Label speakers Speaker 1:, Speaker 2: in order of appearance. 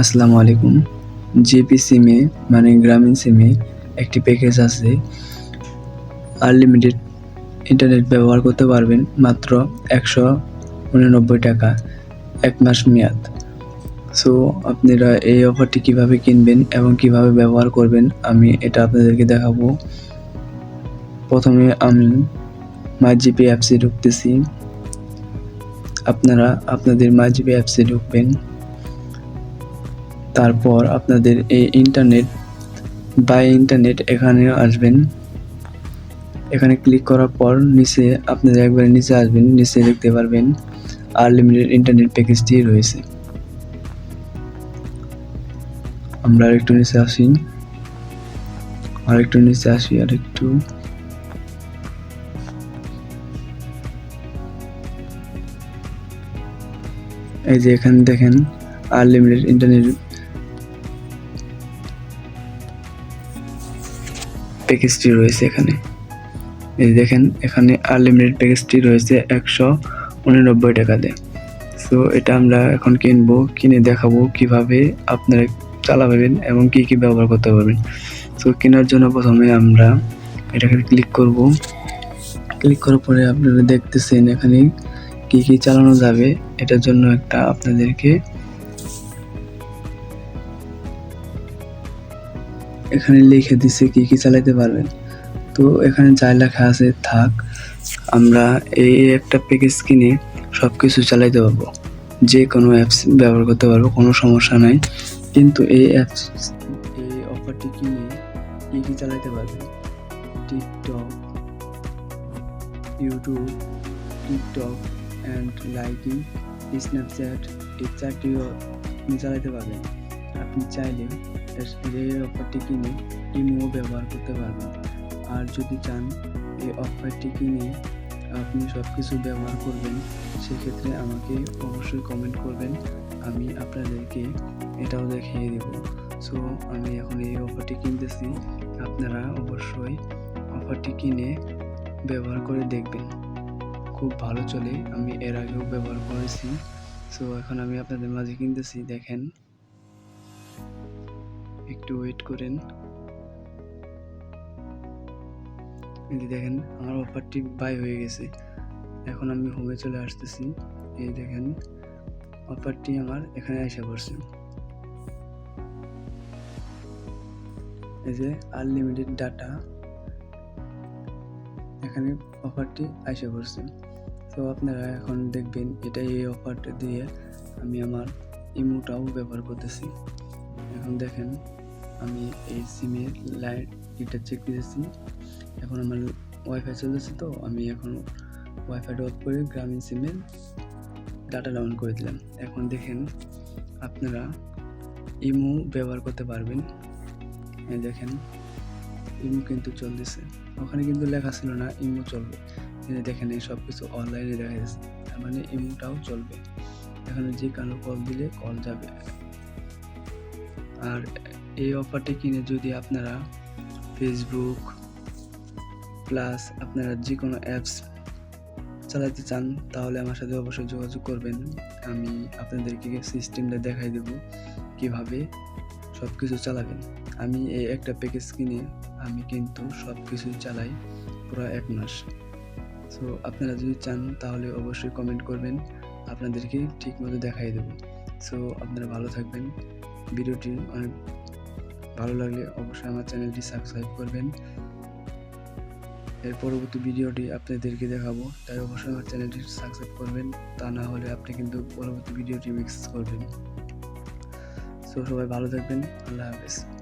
Speaker 1: আসসালামু আলাইকুম। জিপি সিমে মানে গ্রামীণ সিমে একটি প্যাকেজ আছে। আনলিমিটেড ইন্টারনেট ব্যবহার করতে পারবেন মাত্র একশো উননব্বই টাকা, এক মাস মেয়াদ। সো আপনারা এই অফারটি কীভাবে কিনবেন এবং কীভাবে ব্যবহার করবেন, আমি এটা আপনাদেরকে দেখাবো। প্রথমে আমি মাই জিপি অ্যাপসে ঢুকতেছি। আপনারা আপনাদের মাই জিপি অ্যাপসে ঢুকবেন। তারপর আপনাদের এই ইন্টারনেট বাই ইন্টারনেট এখানে আসবেন। এখানে ক্লিক করার পর নিচে আপনাদের একবার নিচে আসবেন, নিচে দেখতে পারবেন আনলিমিটেড ইন্টারনেট প্যাকেজটি রয়েছে। আমরা আরেকটু নিচে আসি। আরেকটু নিচে আসি, আরেকটু। এই যে এখানে দেখেন আনলিমিটেড ইন্টারনেট প্যাকেজটি রয়েছে এখানে। এই দেখেন, এখানে আনলিমিটেড প্যাকেজটি রয়েছে একশো উননব্বই টাকাতে। সো এটা আমরা এখন কিনবো, কিনে দেখাবো কীভাবে আপনারা চালাবেন এবং কি কি ব্যবহার করতে পারবেন। সো কেনার জন্য প্রথমে আমরা এটাকে ক্লিক করব। ক্লিক করার পরে আপনারা দেখতেছেন এখানে কি কি চালানো যাবে। এটার জন্য একটা আপনাদেরকে এখানে লিখে দিছে কি কি চালাতে পারবেন। তো এখানে যা লেখা আছে থাক, আমরা এই একটা প্যাকেজ কিনে সব কিছু চালাইতে পারব। যে কোনো অ্যাপস ব্যবহার করতে পারব, কোনো সমস্যা নাই। কিন্তু এই অ্যাপস এই অফারটি কিনে কী কী চালাতে পারবেন? TikTok YouTube TikTok and liking Snapchat এই চারটিও আপনি চালাতে পারবেন। আপনি চাইলে এই অফারটি কিনে ইমো ব্যবহার করতে পারবেন। আর যদি চান এই অফারটি কিনে আপনি সব কিছু ব্যবহার করবেন, সেক্ষেত্রে আমাকে অবশ্যই কমেন্ট করবেন। আমি আপনাদেরকে এটাও দেখিয়ে দেব। সো আমি এখন এই অফারটি কিনতেছি। আপনারা অবশ্যই অফারটি কিনে ব্যবহার করে দেখবেন। খুব ভালো চলে। আমি এর আগেও ব্যবহার করেছি। সো এখন আমি আপনাদের মাঝে কিনতেছি। দেখেন। একটু ওয়েট করেন। এই দেখেন, আমার অফারটি বাই হয়ে গেছে। এখন আমি হোমে চলে আসতেছি। এই দেখেন অফারটি আমার এখানে এসে পড়ছে। এই যে আনলিমিটেড ডাটা এখানে অফারটি এসে পড়ছে। তো আপনারা এখন দেখবেন এটা এই অফারটা দিয়ে আমি আমার ইমোটাও ব্যবহার করতেছি। এখন দেখেন, আমি এই সিমের লাইট এটা চেক দিতেছি। এখন আমার ওয়াইফাই চলতেছে তো, আমি এখন ওয়াইফাইটা অফ করে গ্রামীণ সিমের ডাটা ডাউন করে দিলাম। এখন দেখেন, আপনারা ইমো ব্যবহার করতে পারবেন। দেখেন, ইমো কিন্তু চলতেছে। ওখানে কিন্তু লেখা ছিল না, ইমো চলবে। দেখেন, এই সব কিছু অনলাইনে দেখা যাচ্ছে। তার মানে ইমোটাও চলবে। এখানে যে কারও কল দিলে কল যাবে। আর এই অফারটি কিনে যদি আপনারা ফেসবুক প্লাস আপনারা যে কোনো অ্যাপস চালাতে চান, তাহলে আমার সাথে অবশ্যই যোগাযোগ করবেন। আমি আপনাদেরকে সিস্টেমটা দেখাই দেব কীভাবে সব কিছু চালাবেন। আমি এই একটা প্যাকেজ কিনে আমি কিন্তু সব কিছু চালাই পুরো এক মাস। সো আপনারা যদি চান, তাহলে অবশ্যই কমেন্ট করবেন। আপনাদেরকে ঠিক মতো দেখাই দেবো। সো আপনারা ভালো থাকবেন। ভিডিওটি অনেক ভালো লাগলে অবশ্যই আমার চ্যানেলটি সাবস্ক্রাইব করবেন। এর পরবর্তী ভিডিওটি আপনাদেরকে দেখাবো, তাই অবশ্যই আমার চ্যানেলটি সাবস্ক্রাইব করবেন, তা না হলে আপনি কিন্তু পরবর্তী ভিডিওটি মিক্স করবেন। সো সবাই ভালো থাকবেন, আল্লাহ হাফেজ।